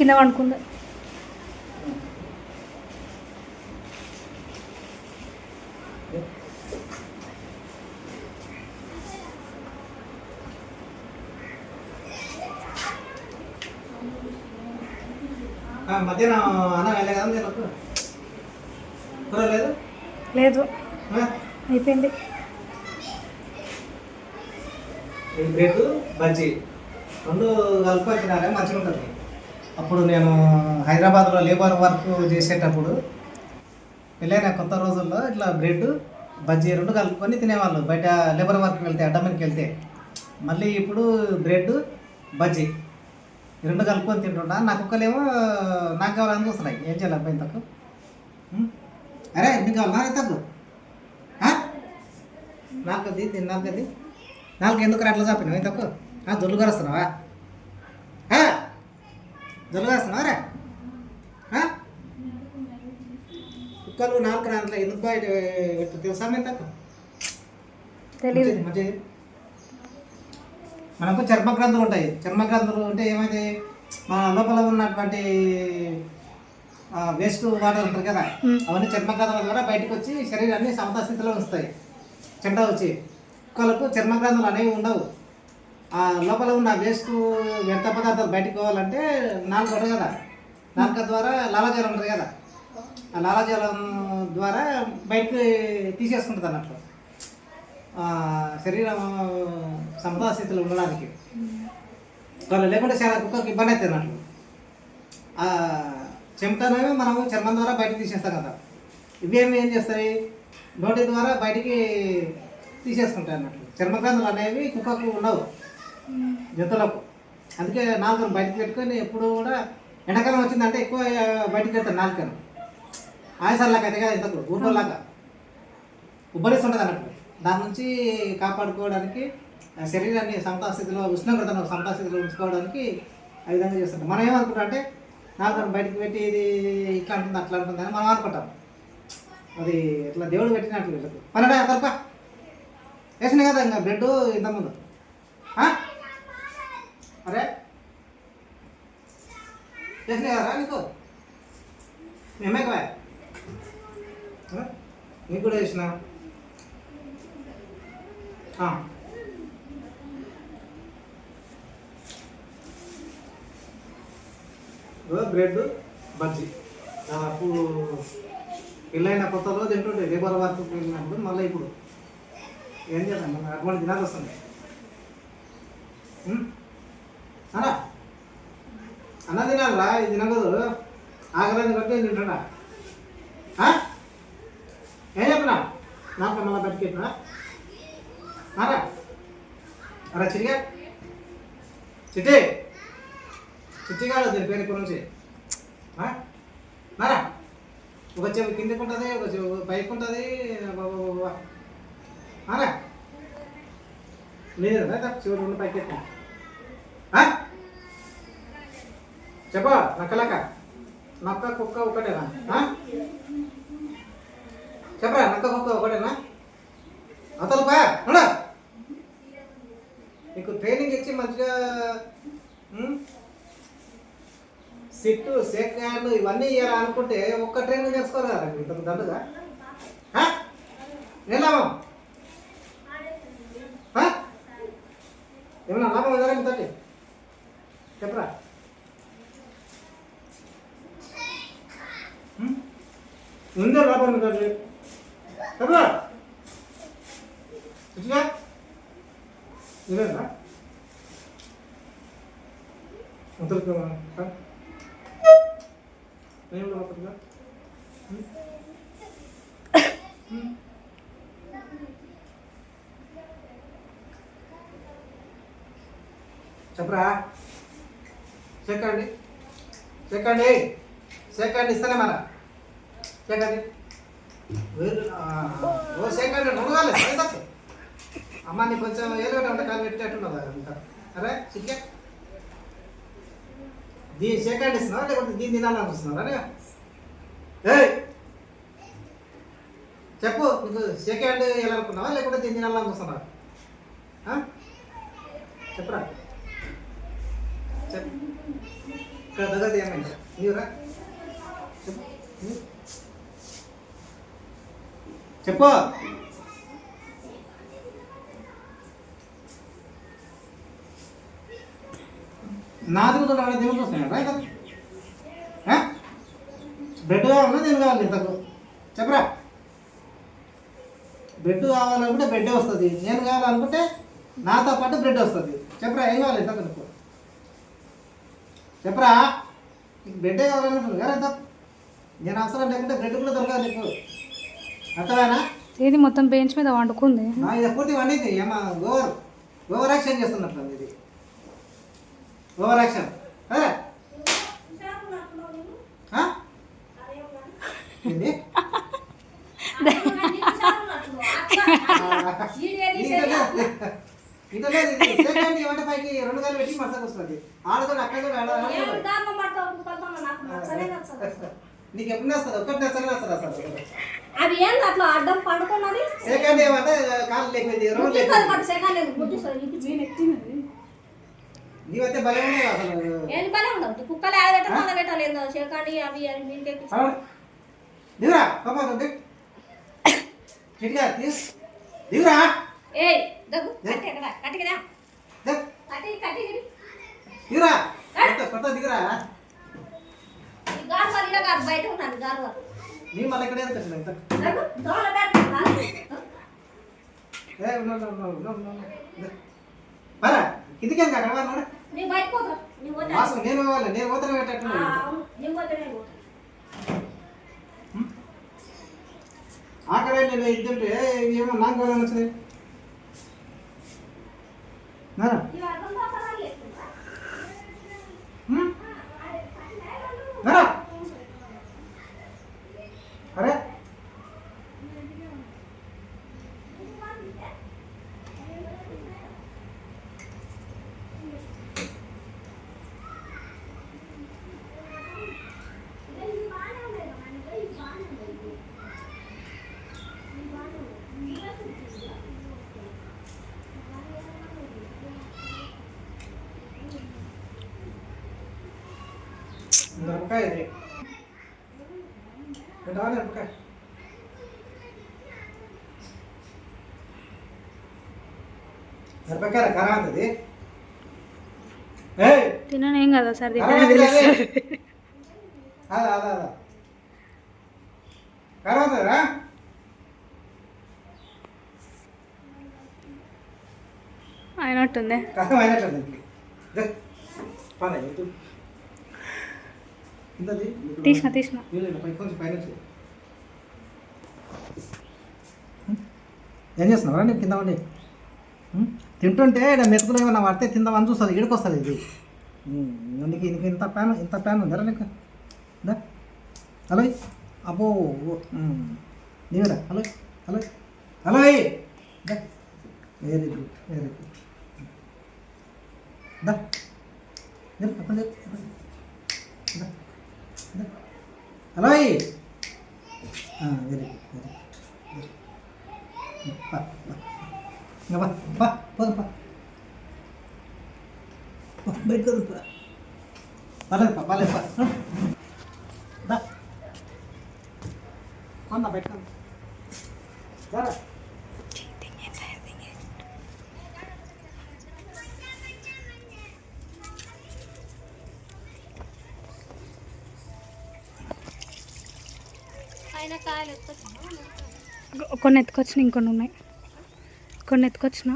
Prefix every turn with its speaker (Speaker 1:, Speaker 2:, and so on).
Speaker 1: కింద పండుకుంది?
Speaker 2: మధ్యాహ్నం అన్నం వెళ్ళే కదా కూర లేదు?
Speaker 1: అయిపోయింది.
Speaker 2: బ్రెడ్ బజ్జీ. రెండు తినాలి మంచిగా ఉంటుంది అప్పుడు నేను హైదరాబాద్లో లేబర్ వర్క్ చేసేటప్పుడు పెళ్ళైన కొత్త రోజుల్లో ఇట్లా బ్రెడ్ బజ్జీ రెండు కలుపుకొని తినేవాళ్ళు. బయట లేబర్ వర్క్కి వెళ్తే అడ్డమనికి వెళ్తే. మళ్ళీ ఇప్పుడు బ్రెడ్ బజ్జీ రెండు కలుపుకొని తింటుంటా. నాకు ఒక్కలేమో నాకు కావాలని చూస్తున్నాయి. ఏం చేయాలి అబ్బాయి తక్కువ అరే నీకు కావాలి? నాకు తక్కువ నాలుగది దీని నాలుగది. నాలుగు ఎందుకు అట్లా చెప్పినావు తక్కువ దొల్లు కరుస్తున్నావా జొల్లు కరుస్తున్నావా రే? ఆ? కుక్కలు నాలుగు రాంట్లో ఎందుకు బయట తెలుసా మేము తక్కువ మంచిది. మనకు చర్మ గ్రంథులు ఉంటాయి. చర్మ గ్రంథులు ఉంటే ఏమైతే మన లోపల ఉన్నటువంటి వేస్ట్ వాటర్ ఉంటారు కదా
Speaker 1: మ్.
Speaker 2: అవన్నీ చర్మ గ్రంథుల ద్వారా బయటకు వచ్చి శరీరాన్ని సమతా స్థితిలో ఉంచుతాయి. చెండ వచ్చి. కుక్కలకు చర్మ గ్రంథులు అనేవి ఉండవు. లోపల ఉన్న వేస్ట్ వ్యర్థ పదార్థాలు బయటకు పోవాలంటే నాలుగు ఉంటుంది కదా. నాలుక ద్వారా లాలాజలం ఉంటుంది కదా. ఆ లాలాజలం ద్వారా బయటకు తీసేసుకుంటుంది అన్నట్లు. శరీరం సమతా స్థితిలో ఉండడానికి. వాళ్ళు లేకుంటే చాలా కుక్కకి ఇబ్బంది అవుతుంది అన్నట్లు. ఆ చెమటనేమో మనము చర్మం ద్వారా బయటకు తీసేస్తాం కదా. ఇవేమి ఏం చేస్తాయి? నోటి ద్వారా బయటికి తీసేసుకుంటాయి అన్నట్లు. చర్మగ్రంథులు అనేవి కుక్కకు ఉండవు. జంతువులకు. అందుకే నాలుకను బయటకు పెట్టుకొని ఎప్పుడు కూడా ఎండాకాలం వచ్చిందంటే ఎక్కువ బయటకు వెళ్తాను నాలుకను ఆయాసాలాగా అయితే కదా ఇంతకు ఊరుకోలాగా ఉబ్బరిస్తుంటుంది అన్నట్టు దాని నుంచి కాపాడుకోవడానికి శరీరాన్ని సమతా స్థితిలో ఉష్ణోగ్రతను సమతాస్థితిలో ఉంచుకోవడానికి ఆ విధంగా చేస్తుంటాం మనం ఏమనుకుంటాం అంటే నాలుగు బయటకు పెట్టి ఇది ఇట్లా ఉంటుంది అట్లా ఉంటుంది అని మనం అనుకుంటాం. అది ఇట్లా దేవుడు పెట్టినట్లు వీళ్ళకు పన్నెండు తలప వేసినాయి కదా ఇంకా బ్రెడ్ ఇంతకుముందు. అరే. వేసినాయి కదా నీకు? మేమే కదా నీకు కూడా వేసిన బ్రెడ్ బజ్జీ. దాదాపు పెళ్ళైన కొత్తలో తింటుంటే లేబర్ వర్క్ వెళ్ళినప్పుడు మళ్ళీ ఇప్పుడు. ఏం చేద్దాం? మన అటువంటి దినాలు వస్తుంది అన్న. అన్న తినాలరా ఇది తినకూడదు. ఆకలిని కొట్టి తింటున్నా ఏం చెప్పనా? నాకు మళ్ళీ బతికెట్టినా అరా అరా చిరిగా చిట్టి. చిట్టి కాదు దీని పేరు ఇప్పటి నుంచి. మరా? ఒక చెవి కిందకి ఉంటుంది ఒక చెవి పైకి ఉంటుంది అరా లేదు కదా చివరి పైకి ఎత్తా ఆ? చెప్పా నక్కలక్క. నక్క కుక్క ఒకటేనా? చెప్పరా నక్క కుక్క ఒకటేనా? అతను పా నీకు ట్రైనింగ్ ఇచ్చి మంచిగా సిట్టు సెక్ హ్యాండ్ ఇవన్నీ ఇవ్వాలి అనుకుంటే ఒక్క ట్రైనింగ్ చేసుకోరు? కదా ఇంతకు దండుగా ఆ? ఉందా తండ్రి ఇంతటి చెప్పరా ఇదేనా? అంతకు ఏం లోపలిగా చెప్పరా? చెక్కండి చెక్కండి చెక్కండి ఇస్తానే మన చెక్కండి అమ్మ నీ కొంచెం ఏలుగడ్డ ఉంటే కాలు పెట్టేట్టున్నదా ఇంకా అరే చిక్కే దీని సెకండ్ ఇస్తున్నావా లేకపోతే దీన్ని తినాలని చూస్తున్నారా రే? ఏయ్! చెప్పు నీకు సెకండ్ వెళ్ళాలనుకున్నావా లేకుంటే దీన్ని తినాలని చూస్తున్నావా చెప్పరా? చెప్పు. ఇక్కడ దగ్గర ఏమైంది నీవురా. చెప్పు. చెప్పు. నా కూడా వాళ్ళ దేవుడు చూస్తున్నాడు రా బ్రెడ్ కావాలన్నా నేను కావాలి ఇంతకు. చెప్పరా? బ్రెడ్ కావాలనుకుంటే బ్రెడ్ వస్తుంది. నేను కావాలనుకుంటే నాతో పాటు బ్రెడ్ వస్తుంది. చెప్పరా? ఏం కావాలి ఇంతకు నీకు? చెప్పరా? నీకు బ్రెడ్డే కావాలనుకుంటుంది కదా ఇంత నేను అవసరం లేకుంటే బ్రెడ్ కూడా దొరకదు నీకు.
Speaker 1: ఇది మొత్తం బెంచ్ మీద వండుకుంది.
Speaker 2: నా ఇది పూర్తి వండింది. ఏమా ఓవర్ ఓవర్ యాక్షన్ చేస్తున్నట్లు ఇది. Over action. ఏమంటే పైకి రెండు కాలు పెట్టి వస్తుంది అక్కడ. నీకు ఎప్పుడు వస్తుంది ఒక్కటి నచ్చని వస్తుంది అసలు.
Speaker 3: అది ఏంది అట్లా అడ్డం పడుకున్నది
Speaker 2: సెకండ్ ఏమంటే కాలు లేకపోయింది రెండు లేకపోయింది.
Speaker 3: సెకండ్ లేదు గుడ్డిస్తుంది
Speaker 2: నీవైతే బలం ఉన్నావు అసలు.
Speaker 3: ఏం పని ఉండవు కుక్కలు పెట్ట మళ్ళీ పెట్టాలి ఏందో సెకండ్ అవి అని మీకే
Speaker 2: అవును. దిగురా పాపా దిగు. చిటికా తీస్. దిగురా.
Speaker 3: ఏయ్ దగ్గు. కట్టి ఎక్కడ కట్టి కదా
Speaker 2: దిగు.
Speaker 3: కట్టి కట్టి గిరి.
Speaker 2: దిగురా కొత్త దిగురా.
Speaker 3: గారు బయట ఉన్నాను గారు వాళ్ళు
Speaker 2: నీ మళ్ళీ ఎక్కడ ఎందుకు వచ్చినావు ఇంత?
Speaker 3: దగ్గు దోమల పెడుతున్నా
Speaker 2: ఏ, ఉండు, ఉండు, ఉండు, ఉండు, ఉండు, ఉండు. దిగు. పరా కిందికి ఇంకా అక్కడ
Speaker 3: పోతా
Speaker 2: వాసు నేను పోవాలి నేను పెట్టట్టు
Speaker 3: నీ పోతే నేను పోతా
Speaker 2: ఆకలి నేను ఇద్దంటే మిరపకాయ ఇది పెట్టవా మిరపకాయ మిరపకాయ కరా ఏయ్!
Speaker 1: తిననేం కదా సార్
Speaker 2: కరా
Speaker 1: అయినట్టుంది. తీసిన తీసిన.
Speaker 2: ఏం చేస్తున్నావా నేను కింద ఉండి? తింటుంటే ఇక్కడ మెతుకులు ఏమైనా పడితే తిందామని చూస్తుంది ఇడికొస్తుంది ఇది. అందుకే ఇంక ఇంత ప్యాన్ ఇంత ప్యాన్ ఉందిరా నీకు? దా. హలో. అబ్బో నీవేరా? Hello. Hello. Hello very good very good. దా. Hello very good very good. ఇంకా పా పా పోదు పా. వదులు, పా. పర్లేదు పా పర్లేదు పా. దా. అన్న
Speaker 3: కాయలు ఎత్తుకొచ్చిన
Speaker 1: కొన్ని ఎత్తుకొచ్చిన ఇంకొన్ని ఉన్నాయి. కొన్ని ఎత్తుకొచ్చిన.